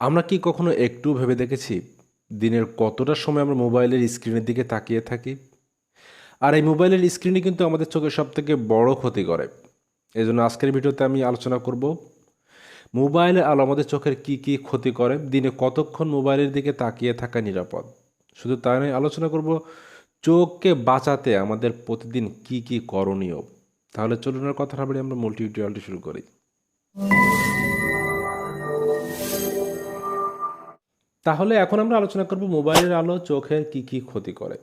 আমরা কি কখনো একটু ভেবে দেখেছি দিনের কতটা সময় আমরা মোবাইলের স্ক্রিনের দিকে তাকিয়ে থাকি? আর এই মোবাইলের স্ক্রিনই কিন্তু আমাদের চোখের সব থেকে বড় ক্ষতি করে। এই জন্য আজকের ভিডিওতে আমি আলোচনা করব, মোবাইলের আলো আমাদের চোখের কি কি ক্ষতি করে, দিনে কতক্ষণ মোবাইলের দিকে তাকিয়ে থাকা নিরাপদ? শুধু তাই নয়, আলোচনা করব চোখকে বাঁচাতে আমাদের প্রতিদিন কি কি করণীয়? তাহলে চলুন কথা না আমরা মূল শুরু করি। তাহলে এখন আমরা আলোচনা করব মোবাইলের আলো চোখের কি কি ক্ষতি করে।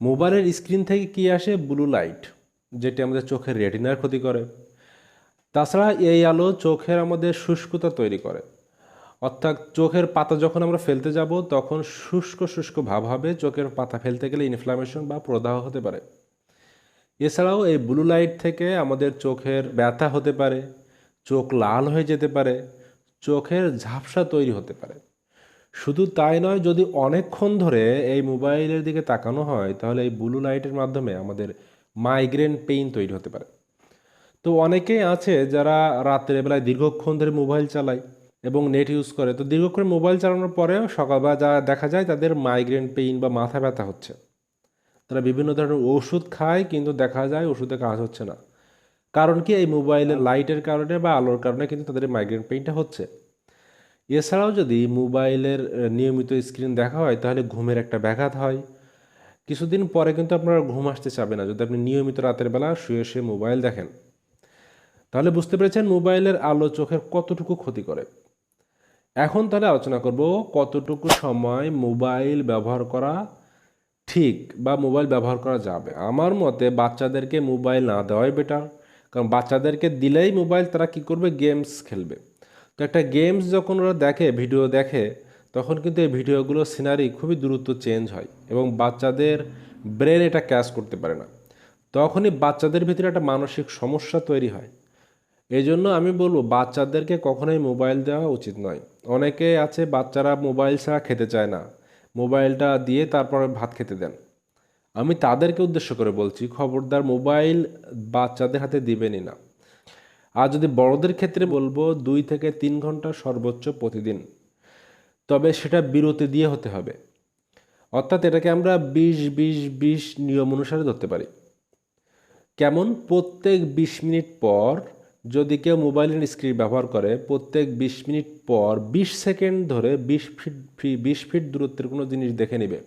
মোবাইলের স্ক্রিন থেকে কি আসে? ব্লু লাইট যেটি আমাদের চোখের রেটিনার ক্ষতি করে। তাছাড়া এই আলো চোখের আমাদের শুষ্কতা তৈরি করে। অর্থাৎ চোখের পাতা যখন আমরা ফেলতে যাব, তখন শুষ্ক শুষ্ক ভাব হবে। চোখের পাতা ফেলতে গেলে ইনফ্লামেশন বা প্রদাহ হতে পারে। এছাড়াও এই ব্লু লাইট থেকে আমাদের চোখের ব্যথা হতে পারে, চোখ লাল হয়ে যেতে পারে, চোখের ঝাপসা তৈরি হতে পারে। শুধু তাই নয়, যদি অনেকক্ষণ ধরে এই মোবাইলের দিকে তাকানো হয়, তাহলে এই ব্লু লাইটের মাধ্যমে আমাদের মাইগ্রেন পেইন তৈরি হতে পারে। তো অনেকেই আছে যারা রাত্রের বেলায় দীর্ঘক্ষণ ধরে মোবাইল চালায় এবং নেট ইউজ করে। তো দীর্ঘক্ষণ মোবাইল চালানোর পরেও সকালবেলা যা দেখা যায় তাদের মাইগ্রেন পেইন বা মাথা ব্যথা হচ্ছে। তারা বিভিন্ন ধরনের ওষুধ খায়, কিন্তু দেখা যায় ওষুধে কাজ হচ্ছে না। কারণ কি? এই মোবাইলের লাইটের কারণে বা আলোর কারণে কিন্তু তাদের মাইগ্রেন পেইনটা হচ্ছে। এছাড়াও যদি মোবাইলের নিয়মিত স্ক্রিন দেখা হয়, তাহলে ঘুমের একটা ব্যাঘাত হয়। কিছুদিন পরে কিন্তু আপনার ঘুম আসতে চাবে না। যদি আপনি নিয়মিত রাতের বেলা শুয়ে শুয়ে মোবাইল দেখেন, তাহলে বুঝতে পেরেছেন মোবাইলের আলো চোখের কতটুকু ক্ষতি করে। এখন তাহলে আলোচনা করব কতটুকু সময় মোবাইল ব্যবহার করা ঠিক বা মোবাইল ব্যবহার করা যাবে। আমার মতে বাচ্চাদেরকে মোবাইল না দেওয়াই বেটার কারণ বাচ্চাদেরকে দিলেই মোবাইল তারা কি করবে? গেমস খেলবে। তো একটা গেমস যখন ওরা দেখে ভিডিও দেখে, তখন কিন্তু এই ভিডিওগুলো সিনারি খুবই দ্রুত চেঞ্জ হয় এবং বাচ্চাদের ব্রেন এটা ক্যাচ করতে পারে না। তখনই বাচ্চাদের ভিতরে একটা মানসিক সমস্যা তৈরি হয়। এই জন্য আমি বলব, বাচ্চাদেরকে কখনোই মোবাইল দেওয়া উচিত নয়। অনেকে আছে, বাচ্চারা মোবাইল ছাড়া খেতে চায় না। মোবাইলটা দিয়ে তারপরে ভাত খেতে দেন। আমি তাদেরকে উদ্দেশ্য করে বলছি, খবরদার মোবাইল বাচ্চাদের হাতে দিবেনই না। আর যদি বড়দের ক্ষেত্রে বলব, দুই থেকে তিন ঘণ্টা সর্বোচ্চ প্রতিদিন। তবে সেটা বিরতি দিয়ে হতে হবে। অর্থাৎ এটাকে আমরা বিশ বিশ বিশ নিয়ম অনুসারে ধরতে পারি। কেমন? প্রত্যেক বিশ মিনিট পর যদি কেউ মোবাইলের স্ক্রিন ব্যবহার করে, প্রত্যেক বিশ মিনিট পর বিশ সেকেন্ড ধরে বিশ ফিট, ফি- বিশ ফিট দূরত্বের কোনো জিনিস দেখে নেবে।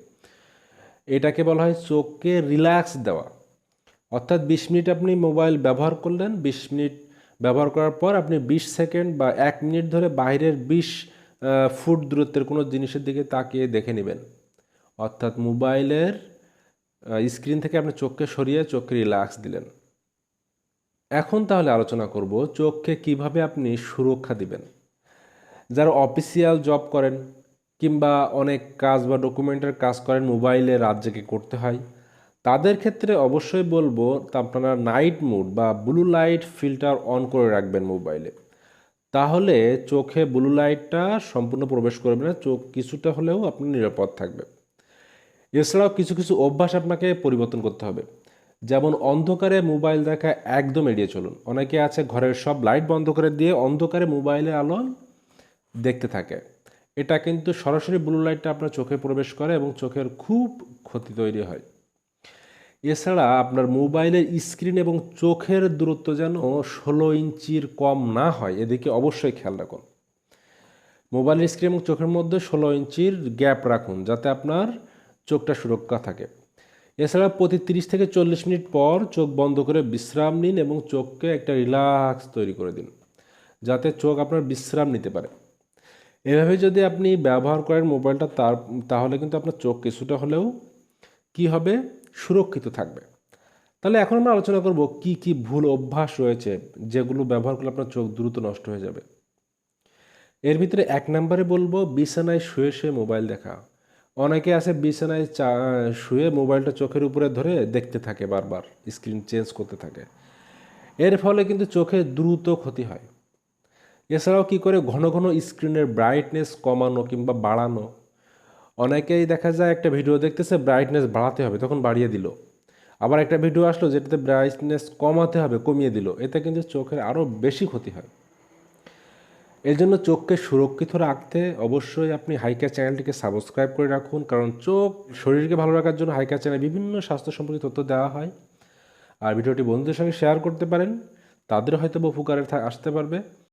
এটাকে বলা হয় চোখকে রিল্যাক্স দেওয়া। অর্থাৎ বিশ মিনিট আপনি মোবাইল ব্যবহার করলেন, বিশ মিনিট ব্যবহার করার পর আপনি বিশ সেকেন্ড বা এক মিনিট ধরে বাইরের বিশ ফুট দূরত্বের কোনো জিনিসের দিকে তাকিয়ে দেখে নেবেন। অর্থাৎ মোবাইলের স্ক্রিন থেকে আপনি চোখকে সরিয়ে চোখকে রিল্যাক্স দিলেন। এখন তাহলে আলোচনা করব চোখকে কীভাবে আপনি সুরক্ষা দিবেন। যারা অফিসিয়াল জব করেন কিংবা অনেক কাজ বা ডকুমেন্টের কাজ করেন, মোবাইলে রাত জেগে করতে হয়। তাদের ক্ষেত্রে অবশ্যই বলব তা আপনারা নাইট মুড বা ব্লু লাইট ফিল্টার অন করে রাখবেন মোবাইলে তাহলে চোখে ব্লু লাইটটা সম্পূর্ণ প্রবেশ করবে না, চোখ কিছুটা হলেও আপনি নিরাপদ থাকবে এছাড়াও কিছু কিছু অভ্যাস আপনাকে পরিবর্তন করতে হবে। যেমন অন্ধকারে মোবাইল দেখা একদম এড়িয়ে চলুন। অনেকে আছে ঘরের সব লাইট বন্ধ করে দিয়ে অন্ধকারে মোবাইলের আলো দেখতে থাকে। এটা কিন্তু সরাসরি ব্লু লাইটটা আপনার চোখে প্রবেশ করে এবং চোখের খুব ক্ষতি তৈরি হয়। এছাড়া আপনার মোবাইলের স্ক্রিন এবং চোখের দূরত্ব যেন ষোলো ইঞ্চির কম না হয়, এদিকে অবশ্যই খেয়াল রাখুন। মোবাইলের স্ক্রিন এবং চোখের মধ্যে ষোলো ইঞ্চির গ্যাপ রাখুন, যাতে আপনার চোখটা সুরক্ষা থাকে। এছাড়া প্রতি তিরিশ থেকে চল্লিশ মিনিট পর চোখ বন্ধ করে বিশ্রাম নিন এবং চোখকে একটা রিল্যাক্স তৈরি করে দিন, যাতে চোখ আপনার বিশ্রাম নিতে পারে। এভাবে যদি আপনি ব্যবহার করেন মোবাইলটা, তার, তাহলে কিন্তু আপনার চোখ কিছুটা হলেও কি হবে? সুরক্ষিত থাকবে। তাহলে এখন আমরা আলোচনা করব কি কি ভুল অভ্যাস রয়েছে যেগুলো ব্যবহার করলে আপনার চোখ দ্রুত নষ্ট হয়ে যাবে। এর ভিতরে এক নম্বরে বলব, বিছানায় শুয়ে শুয়ে মোবাইল দেখা। অনেকে আছে বিছানায় চা, শুয়ে মোবাইলটা চোখের উপরে ধরে দেখতে থাকে বারবার, স্ক্রিন চেঞ্জ করতে থাকে। এর ফলে কিন্তু চোখে দ্রুত ক্ষতি হয়। এছাড়াও কি করে ঘন ঘন স্ক্রিনের ব্রাইটনেস কমানো কিংবা বাড়ানো অনেকেই দেখা যায় একটা ভিডিও দেখতেছে ব্রাইটনেস বাড়াতে হবে, তখন বাড়িয়ে দিল। আবার একটা ভিডিও আসলো যেটাতে ব্রাইটনেস কমাতে হবে, কমিয়ে দিল। এতে কিন্তু চোখের আরও বেশি ক্ষতি হয়। এর জন্য চোখকে সুরক্ষিত রাখতে অবশ্যই আপনি হাইকার চ্যানেলটিকে সাবস্ক্রাইব করে রাখুন, কারণ চোখ শরীরকে ভালো রাখার জন্য হাইকার চ্যানেলে বিভিন্ন স্বাস্থ্য সম্পর্কিত তথ্য দেওয়া হয়। আর ভিডিওটি বন্ধুদের সঙ্গে শেয়ার করতে পারেন, তাদের হয়তো উপকারে আসতে পারবে।